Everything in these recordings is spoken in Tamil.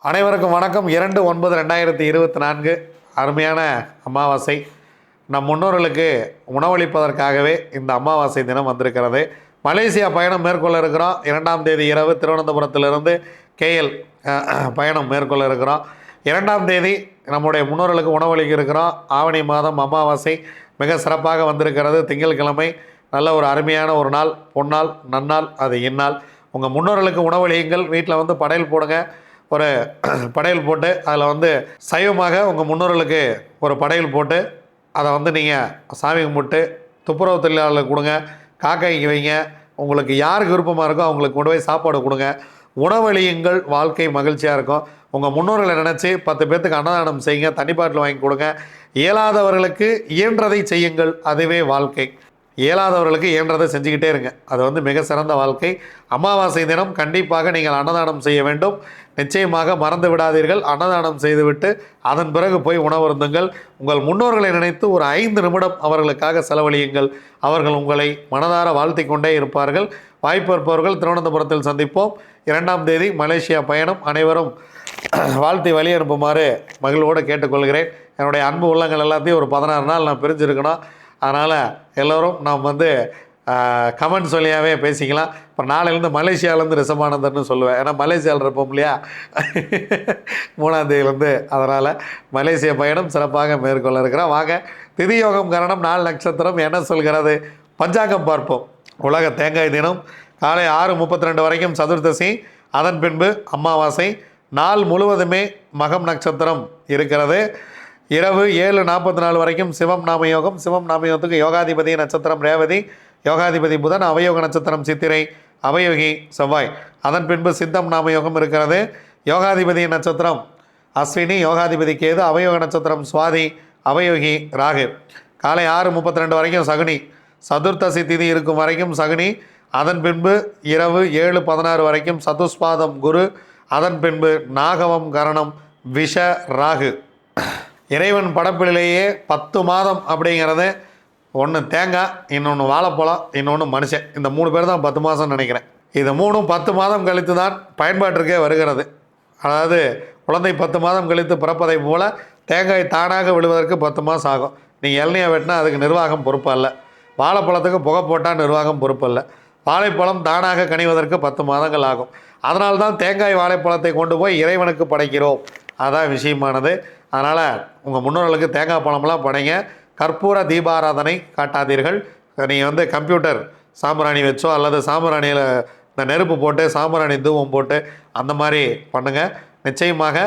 அனைவருக்கும் வணக்கம். இரண்டு ஒன்பது ரெண்டாயிரத்தி இருபத்தி நான்கு. அருமையான அமாவாசை. நம் முன்னோர்களுக்கு உணவளிப்பதற்காகவே இந்த அமாவாசை தினம் வந்திருக்கிறது. மலேசியா பயணம் மேற்கொள்ள இருக்கிறோம். இரண்டாம் தேதி இரவு திருவனந்தபுரத்திலிருந்து கேஎல் பயணம் மேற்கொள்ள இருக்கிறோம். இரண்டாம் தேதி நம்முடைய முன்னோர்களுக்கு உணவளிக்க இருக்கிறோம். ஆவணி மாதம் அமாவாசை மிக சிறப்பாக வந்திருக்கிறது. திங்கட்கிழமை நல்ல ஒரு அருமையான ஒரு நாள் பொன்னாள் நன்னாள் அது இந்நாள் உங்கள் முன்னோர்களுக்கு உணவளியுங்கள். வீட்டில் வந்து படையல் போடுங்க. ஒரு படையல் போட்டு அதில் வந்து சைவமாக உங்கள் முன்னோர்களுக்கு ஒரு படையல் போட்டு அதை வந்து நீங்கள் சாமி கும்பிட்டு துப்புரவு தொழிலாளர்களுக்கு கொடுங்க காக்காய்க்கு வைங்க. உங்களுக்கு யாருக்கு விருப்பமாக இருக்கோ அவங்களுக்கு கொண்டு போய் சாப்பாடு கொடுங்க. உணவளியுங்கள் வாழ்க்கை மகிழ்ச்சியாக இருக்கும். உங்கள் முன்னோர்களை நினச்சி பத்து பேர்த்துக்கு அன்னதானம் செய்யுங்க தண்ணி பாட்டில் வாங்கி கொடுங்க. இயலாதவர்களுக்கு இயன்றதை செய்யுங்கள் அதுவே வாழ்க்கை. இயலாதவர்களுக்கு இயன்றதை செஞ்சுக்கிட்டே இருங்க. அது வந்து மிக சிறந்த வாழ்க்கை. அமாவாசை தினம் கண்டிப்பாக நீங்கள் அன்னதானம் செய்ய வேண்டும். நிச்சயமாக மறந்து விடாதீர்கள். அன்னதானம் செய்துவிட்டு அதன் பிறகு போய் உணவருந்துங்கள் உங்கள் முன்னோர்களை நினைத்து ஒரு ஐந்து நிமிடம் அவர்களுக்காக செலவழியுங்கள். அவர்கள் உங்களை மனதார வாழ்த்தி கொண்டே இருப்பார்கள். வாய்ப்பு இருப்பவர்கள் திருவனந்தபுரத்தில் சந்திப்போம். இரண்டாம் தேதி மலேசியா பயணம். அனைவரும் வாழ்த்தி வழி அனுப்புமாறு மகிழ்வோடு கேட்டுக்கொள்கிறேன். என்னுடைய அன்பு உள்ளங்கள் எல்லாத்தையும் ஒரு பதினாறு நாள் நான் பிரிஞ்சிருக்கணும். அதனால் எல்லோரும் நாம் வந்து கமெண்ட் வழியாகவே பேசிக்கலாம். இப்போ நாளையிலேருந்து மலேசியாவிலேருந்து ரிசமானந்தர்னு சொல்லுவேன். ஏன்னா மலேசியாவில் இருப்போம் இல்லையா? மூணாந்தேதியிலேருந்து. அதனால் மலேசிய பயணம் சிறப்பாக மேற்கொள்ள இருக்கிறோம். வாங்க திதியோகம் கரணம் நாலு நட்சத்திரம் என்ன சொல்கிறது? பஞ்சாங்கம் பார்ப்போம். உலக தேங்காய் தினம் காலை ஆறு முப்பத்தி ரெண்டு வரைக்கும் சதுர்தசி அதன் பின்பு அமாவாசை நாள் முழுவதுமே மகம் நட்சத்திரம் இருக்கிறது. இரவு ஏழு நாற்பத்தி நாலு வரைக்கும் சிவம் நாம யோகம் சிவம் நாமயோகத்துக்கு யோகாதிபதி நட்சத்திரம் ரேவதி யோகாதிபதி புதன் அவயோக நட்சத்திரம் சித்திரை அவயோகி செவ்வாய். அதன் பின்பு சித்தம் நாம யோகம் இருக்கிறது. யோகாதிபதி நட்சத்திரம் அஸ்வினி யோகாதிபதி கேது அவயோக நட்சத்திரம் சுவாதி அவயோகி ராகு. காலை ஆறு முப்பத்தி ரெண்டு வரைக்கும் சகுனி. சதுர்த்தசி திதி இருக்கும் வரைக்கும் சகுனி. அதன் பின்பு இரவு ஏழு பதினாறு வரைக்கும் சதுஸ்பாதம் குரு. அதன் பின்பு நாகவம் கரணம் விஷ ராகு. இறைவன் படப்பிலேயே பத்து மாதம் அப்படிங்கிறது ஒன்று தேங்காய் இன்னொன்று வாழைப்பழம் இன்னொன்று மனுஷன். இந்த மூணு பேர் தான் பத்து மாதம் நினைக்கிறேன். இது மூணும் பத்து மாதம் கழித்து தான் பயன்பாட்டிற்கே வருகிறது. அதாவது குழந்தை பத்து மாதம் கழித்து பிறப்பதை போல தேங்காய் தானாக விழுவதற்கு பத்து மாதம் ஆகும். நீங்கள் இளநியை வெட்டினா அதுக்கு நிர்வாகம் பொறுப்பு அல்ல. வாழைப்பழத்துக்கு புகை போட்டால் நிர்வாகம் பொறுப்பு அல்ல. வாழைப்பழம் தானாக கனிவதற்கு பத்து மாதங்கள் ஆகும். அதனால்தான் தேங்காய் வாழைப்பழத்தை கொண்டு போய் இறைவனுக்கு படைக்கிறோம். அதான் விஷயமானது. அதனால் உங்கள் முன்னோர்களுக்கு தேங்காய் பழம்லாம் படைங்க. கற்பூர தீபாராதனை காட்டாதீர்கள். நீங்கள் வந்து கம்ப்யூட்டர் சாம்பிராணி வச்சோ அல்லது சாம்பிராணியில் இந்த நெருப்பு போட்டு சாம்பிராணி தூவம் போட்டு அந்த மாதிரி பண்ணுங்கள் நிச்சயமாக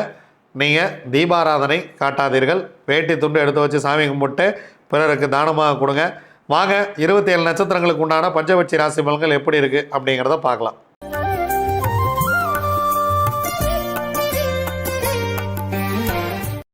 நீங்கள் தீபாராதனை காட்டாதீர்கள். வேட்டி துண்டு எடுத்து வச்சு சாமி கும்பிட்டு பிறருக்கு தானமாக கொடுங்க. வாங்க இருபத்தி ஏழு நட்சத்திரங்களுக்கு உண்டான பஞ்சபட்சி ராசி பலன்கள் எப்படி இருக்குது அப்படிங்கிறத பார்க்கலாம்.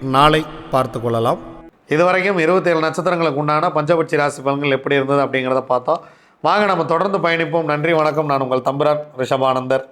நாளை பார்த்து கொள்ளலாம். இதுவரைக்கும் இருபத்தேழு நட்சத்திரங்களுக்கு உண்டான பஞ்சபட்சி ராசி பலன்கள் எப்படி இருந்தது அப்படிங்கிறத பார்த்தோம் வாங்க நம்ம தொடர்ந்து பயணிப்போம். நன்றி வணக்கம். நான் உங்கள் தம்புரான் ரிஷபானந்தர்.